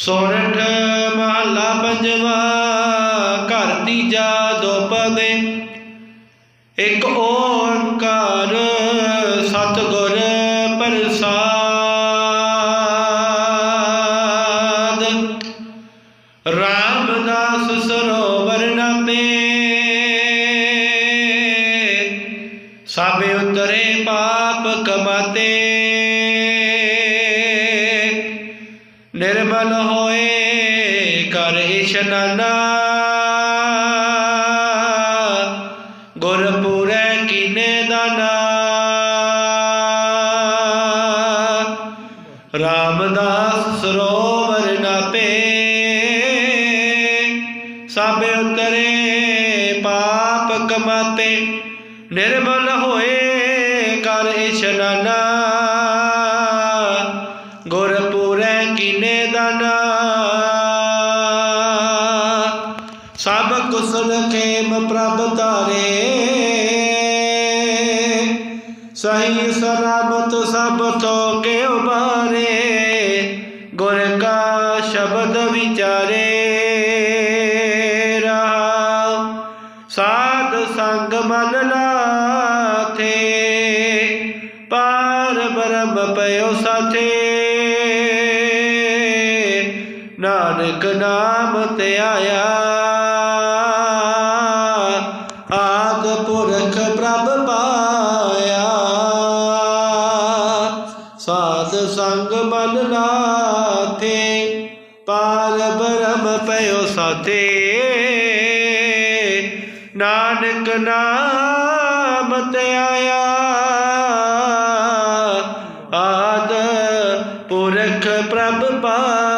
ਸੋਰਠ ਮਹੱਲਾ ਪੰਜਵਾ, ਘਰ ਤੀਜਾ ਦੋਪਦੇ ਇੱਕ ਓੰਕਾਰ ਸਤਿਗੁਰ ਪ੍ਰਸਾਦ। ਰਾਮਦਾਸ ਸਰੋਵਰ ਨਾਮੇ। ਸਾਬੇ ਉਤਰੇ ਪਾਪ ਕਮਾਤੇ। ਨਿਰਮਲ ਹੋਏ ਕਰ ਇਸ਼ਨਾਨਾ ਗੁਰਪੁਰੈ ਕੀਨੇ ਦਾਨਾ। ਰਾਮਦਾਸ ਸਰੋਵਰ ਨਾਪੇ ਸਾਬੇ ਉਤਰੇ ਪਾਪ ਕਮਾਤੇ। ਨਿਰਮਲ ਹੋਏ ਕਰ ਇਸ਼ਨਾਨਾ ਗੁਰਪੁਰੈ ਕੀਨੇ ਦਾਨਾ ਸਭ ਕੁਸਲ ਖੇਮ ਪ੍ਰਭ ਤਾਰੇ ਸਹੀ ਸਲਾਮਤ ਸਭ ਤੋਂ ਕੇ ਉਬਾਰੇ ਗੁਰ ਕਾ ਸ਼ਬਦ ਵਿਚਾਰੇ। ਰਹਾ ਸਾਧ ਸੰਗ ਮਨ ਲਾਥੇ ਪਾਰ ਬ੍ਰਹਮ ਪਇਓ ਸਾਥੇ। ਨਾਨਕ ਨਾਮ ਤੇ ਆਇਆ। ਆਦ ਪੁਰਖ ਪ੍ਰਭ ਪਾਇਆ। ਸਾਧ ਸੰਗ ਮਨ ਲਾਥੇ ਪਾਰ ਬ੍ਰਹਮ ਪਇਓ ਸਾਥੇ। ਨਾਨਕ ਨਾਮ ਤੇ ਆਇਆ। ਆਦ ਪੁਰਖ ਪ੍ਰਭ ਪਾਇਆ